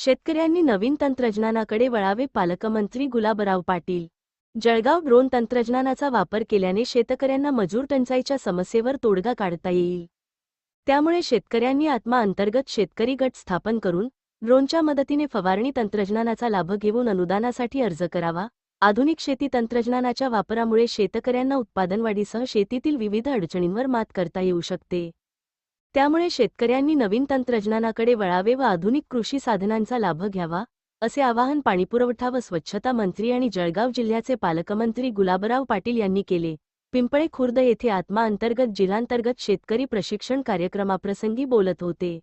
शेतकऱ्यांनी नवीन तंत्रज्ञानाकडे वळावे पालकमंत्री गुलाबराव पाटील. जळगाव ड्रोन तंत्रज्ञानाचा वापर केल्याने शेतकऱ्यांना मजूर टंचाईच्या समस्येवर तोडगा काढता येईल. त्यामुळे शेतकऱ्यांनी आत्मा अंतर्गत शेतकरी गट स्थापन करून ड्रोनच्या मदतीने फवारणी तंत्रज्ञानाचा लाभ घेऊन अनुदानासाठी अर्ज करावा. आधुनिक शेती तंत्रज्ञानाच्या वापरामुळे शेतकऱ्यांना उत्पादनवाढीसह शेतीतील विविध अडचणींवर मात करता येऊ शकते. त्यामुळे शेतकऱ्यांनी नवीन तंत्रज्ञानाकडे वळावे व आधुनिक कृषी साधनांचा लाभ घ्यावा असे आवाहन पाणीपुरवठा व स्वच्छता मंत्री आणि जळगाव जिल्ह्याचे पालकमंत्री गुलाबराव पाटील यांनी केले. पिंपळे खुर्द येथे आत्मा अंतर्गत जिल्हांतर्गत शेतकरी प्रशिक्षण कार्यक्रमाप्रसंगी बोलत होते.